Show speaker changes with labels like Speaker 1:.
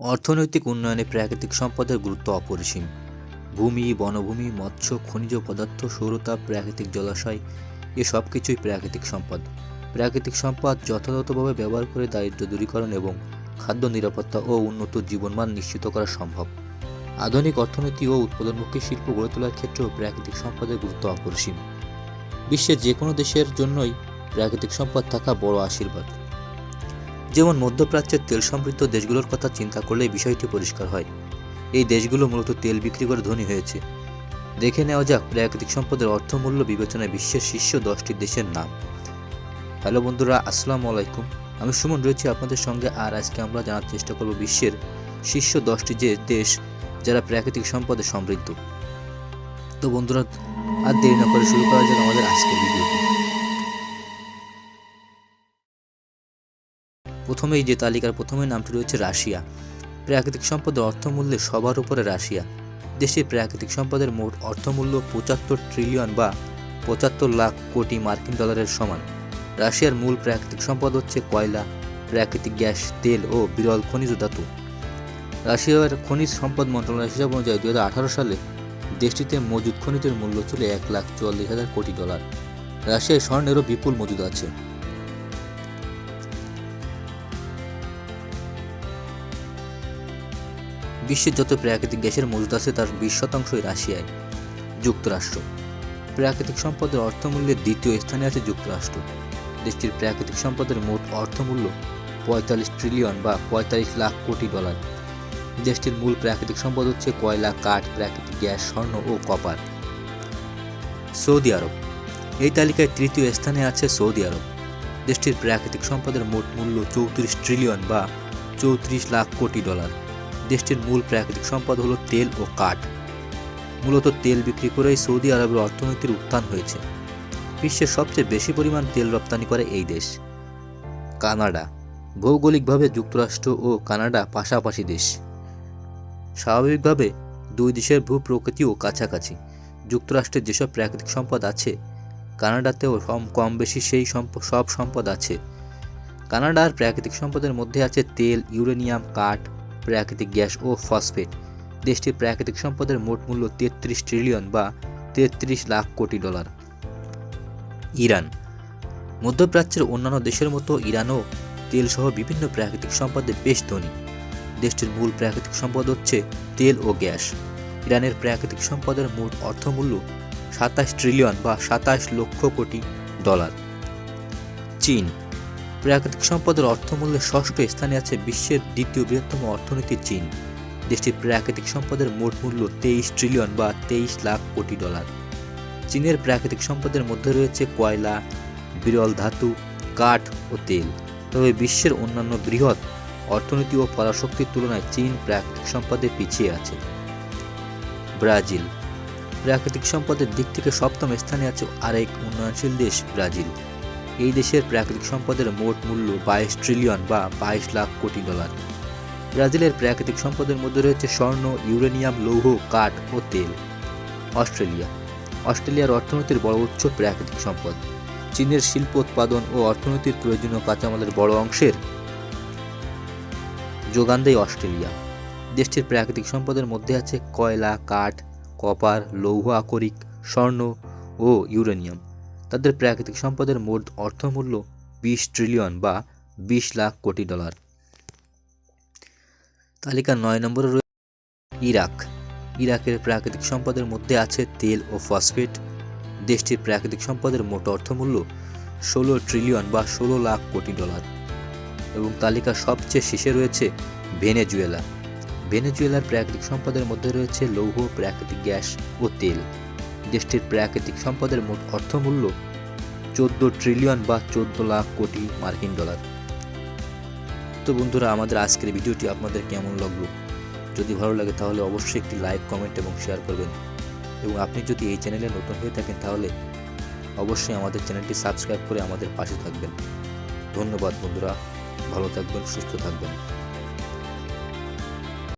Speaker 1: অর্থনৈতিক উন্নয়নে প্রাকৃতিক সম্পদের গুরুত্ব অপরিসীম। ভূমি, বনভূমি, মৎস্য, খনিজ পদার্থ সৌরতাপ প্রাকৃতিক জলাশয়, এ সব কিছুই প্রাকৃতিক সম্পদ। প্রাকৃতিক সম্পদ যথাযথভাবে ব্যবহার করে দারিদ্র দূরীকরণ এবং খাদ্য নিরাপত্তা ও উন্নত জীবনমান নিশ্চিত করা সম্ভব। আধুনিক অর্থনীতি ও উৎপাদনমুখী শিল্প গড়ে তোলার ক্ষেত্রেও প্রাকৃতিক সম্পদের গুরুত্ব অপরিসীম। বিশ্বের যে কোনো দেশের জন্যই প্রাকৃতিক সম্পদ থাকা বড় আশীর্বাদ। যেমন মধ্যপ্রাচ্যের তেল সমৃদ্ধ দেশগুলোর কথা চিন্তা করলে বিষয়টি পরিষ্কার হয়। এই দেশগুলো মূলত তেল বিক্রি করে ধনী হয়েছে। দেখে নেওয়া যাক প্রাকৃতিক সম্পদের অর্থমূল্য বিবেচনায় বিশ্বের শীর্ষ দশটি দেশের নাম। হ্যালো বন্ধুরা, আসসালামু আলাইকুম। আমি সুমন রয়েছি আপনাদের সঙ্গে আর আজকে আমরা জানার চেষ্টা করব বিশ্বের শীর্ষ দশটি যে দেশ যারা প্রাকৃতিক সম্পদে সমৃদ্ধ। তো বন্ধুরা, আর দেরি না করে শুরু করা যাক আমাদের আজকের ভিডিওটি। প্রথমেই যে তালিকার প্রথমে নামটি রয়েছে রাশিয়া। প্রাকৃতিক সম্পদের অর্থমূল্যে সবার উপরে রাশিয়া। দেশের প্রাকৃতিক সম্পদের মোট অর্থমূল্য পঁচাত্তর ট্রিলিয়ন বা পঁচাত্তর লাখ কোটি মার্কিন ডলারের সমান। রাশিয়ার মূল প্রাকৃতিক সম্পদ হচ্ছে কয়লা, প্রাকৃতিক গ্যাস, তেল ও বিরল খনিজ ধাতু। রাশিয়ার খনিজ সম্পদ মন্ত্রণালয়ের হিসাব অনুযায়ী দুই হাজার আঠারো সালে দেশটিতে মজুদ খনিজের মূল্য ছিল এক লাখ চুয়াল্লিশ হাজার কোটি ডলার। রাশিয়ায় স্বর্ণেরও বিপুল মজুদ আছে। বিশ্বের যত প্রাকৃতিক গ্যাসের মজুদ আছে তার বিশ শতাংশই রাশিয়ায়, যুক্তরাষ্ট্র। প্রাকৃতিক সম্পদের অর্থমূল্যের দ্বিতীয় স্থানে আছে যুক্তরাষ্ট্র। দেশটির প্রাকৃতিক সম্পদের মোট অর্থমূল্য পঁয়তাল্লিশ ট্রিলিয়ন বা পঁয়তাল্লিশ লাখ কোটি ডলার। দেশটির মূল প্রাকৃতিক সম্পদ হচ্ছে কয়লা, কাঠ, প্রাকৃতিক গ্যাস, স্বর্ণ ও কপার। সৌদি আরব। এই তালিকায় তৃতীয় স্থানে আছে সৌদি আরব। দেশটির প্রাকৃতিক সম্পদের মোট মূল্য চৌত্রিশ ট্রিলিয়ন বা চৌত্রিশ লাখ কোটি ডলার। দেশটির মূল প্রাকৃতিক সম্পদ হলো তেল ও কাঠ। মূলত তেল বিক্রি করেই সৌদি আরবের অর্থনীতির উত্থান হয়েছে। বিশ্বের সবচেয়ে বেশি পরিমাণ তেল রপ্তানি করে এই দেশ। কানাডা, ভৌগোলিকভাবে যুক্তরাষ্ট্র ও কানাডা পাশাপাশি দেশ। স্বাভাবিকভাবে দুই দেশের ভূ ভূপ্রকৃতিও কাছাকাছি। যুক্তরাষ্ট্রের যেসব প্রাকৃতিক সম্পদ আছে, কানাডাতেও কম- কম বেশি সেই সব সম্পদ আছে। কানাডার প্রাকৃতিক সম্পদের মধ্যে আছে তেল, ইউরেনিয়াম, কাঠ প্রাকৃতিক গ্যাস ও ফসফেট। দেশটির প্রাকৃতিক সম্পদের মোট মূল্য তেত্রিশ ট্রিলিয়ন বা তেত্রিশ লাখ কোটি ডলার। ইরান। মধ্যপ্রাচ্যের অন্যান্য দেশের মতো ইরানও তেলসহ বিভিন্ন প্রাকৃতিক সম্পদে বেশ ধনী। দেশটির মূল প্রাকৃতিক সম্পদ হচ্ছে তেল ও গ্যাস। ইরানের প্রাকৃতিক সম্পদের মোট অর্থমূল্য সাতাশ ট্রিলিয়ন বা সাতাশ লক্ষ কোটি ডলার। চীন। প্রাকৃতিক সম্পদের অর্থমূল্যে ষষ্ঠ স্থানে আছে বিশ্বের দ্বিতীয় বৃহত্তম অর্থনীতি চীন। দেশটির প্রাকৃতিক সম্পদের মোট মূল্য তেইশ ট্রিলিয়ন বা তেইশ লাখ কোটি ডলার। চীনের প্রাকৃতিক সম্পদের মধ্যে রয়েছে কয়লা, বিরল ধাতু, কাঠ ও তেল। তবে বিশ্বের অন্যান্য বৃহৎ অর্থনীতি ও পরাশক্তির তুলনায় চীন প্রাকৃতিক সম্পদে পিছিয়ে আছে। ব্রাজিল। প্রাকৃতিক সম্পদের দিক থেকে সপ্তম স্থানে আছে আরেক উন্নয়নশীল দেশ ব্রাজিল। এই দেশের প্রাকৃতিক সম্পদের মোট মূল্য বাইশ ট্রিলিয়ন বা বাইশ লাখ কোটি ডলার। ব্রাজিলের প্রাকৃতিক সম্পদের মধ্যে রয়েছে স্বর্ণ, ইউরেনিয়াম, লৌহ, কাঠ ও তেল। অস্ট্রেলিয়া। অস্ট্রেলিয়ার অর্থনীতির বড় উৎস প্রাকৃতিক সম্পদ। চীনের শিল্প উৎপাদন ও অর্থনীতির প্রয়োজনীয় কাঁচামালের বড় অংশের যোগান দেয় অস্ট্রেলিয়া। দেশটির প্রাকৃতিক সম্পদের মধ্যে আছে কয়লা, কাঠ, কপার, লৌহ আকরিক, স্বর্ণ ও ইউরেনিয়াম। তাদের প্রাকৃতিক সম্পদের মোট অর্থমূল্য বিশ ট্রিলিয়ন বা বিশ লাখ কোটি ডলার। তালিকার নয় নম্বরে রয়েছে ইরাক। ইরাকের প্রাকৃতিক সম্পদের মধ্যে আছে তেল ও ফসফেট। দেশটির প্রাকৃতিক সম্পদের মোট অর্থমূল্য ষোলো ট্রিলিয়ন বা ষোলো লাখ কোটি ডলার। এবং তালিকা সবচেয়ে শেষে রয়েছে ভেনেজুয়েলা। ভেনেজুয়েলার প্রাকৃতিক সম্পদের মধ্যে রয়েছে লৌহ, প্রাকৃতিক গ্যাস ও তেল। দেশটির প্রাকৃতিক সম্পদের মোট অর্থমূল্য চোদ্দ ট্রিলিয়ন বা চোদ্দ লাখ কোটি মার্কিন ডলার। তো বন্ধুরা, আমাদের আজকের ভিডিওটি আপনাদের কেমন লাগল? যদি ভালো লাগে তাহলে অবশ্যই একটি লাইক, কমেন্ট এবং শেয়ার করবেন। এবং আপনি যদি এই চ্যানেলে নতুন হয়ে থাকেন তাহলে অবশ্যই আমাদের চ্যানেলটি সাবস্ক্রাইব করে আমাদের পাশে থাকবেন। ধন্যবাদ বন্ধুরা, ভালো থাকবেন, সুস্থ থাকবেন।